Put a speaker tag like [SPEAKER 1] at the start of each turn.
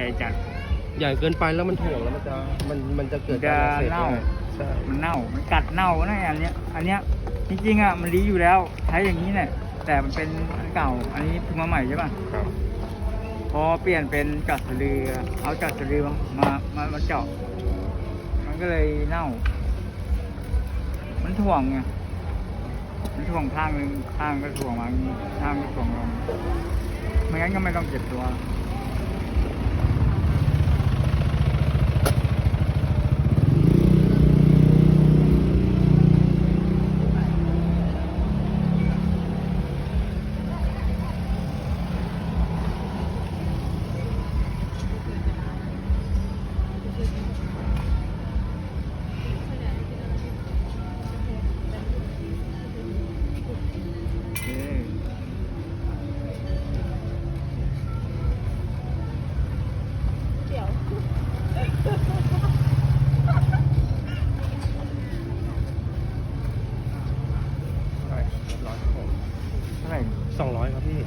[SPEAKER 1] ญ่จัด
[SPEAKER 2] ใหญ่เกินไปแล้วมันถ่วงแล้วมันจะมันมันจะเกิดการอักเสบ
[SPEAKER 1] จะเน่า
[SPEAKER 2] ได้ใช่
[SPEAKER 1] มันเน่า มันกัดเน่านะอันเนี้ย อันเนี้ยจริงๆอะมันดีอยู่แล้วใช้อย่างนี้เนี่ยแต่มันเป็นอันเก่า อันนี้เพิ่งมาใหม่ใช่ป่ะ
[SPEAKER 2] ครับ
[SPEAKER 1] พอเปลี่ยนเป็นกัดสะลือเอากัดสะลือมามามาเจาะมันก็เลยเน่า มันถ่วงไงมันถ่วงข้างหนึ่งข้างก็ถ่วงมาอย่างนี้ข้างก็ถ่วงลงไม่งั้นก็ไม่ต้องเจ็บตัว
[SPEAKER 3] เดี๋ยว
[SPEAKER 2] ใช่ร้อยครับผม
[SPEAKER 1] เท่าไหร่
[SPEAKER 2] สองร้อยครับพี่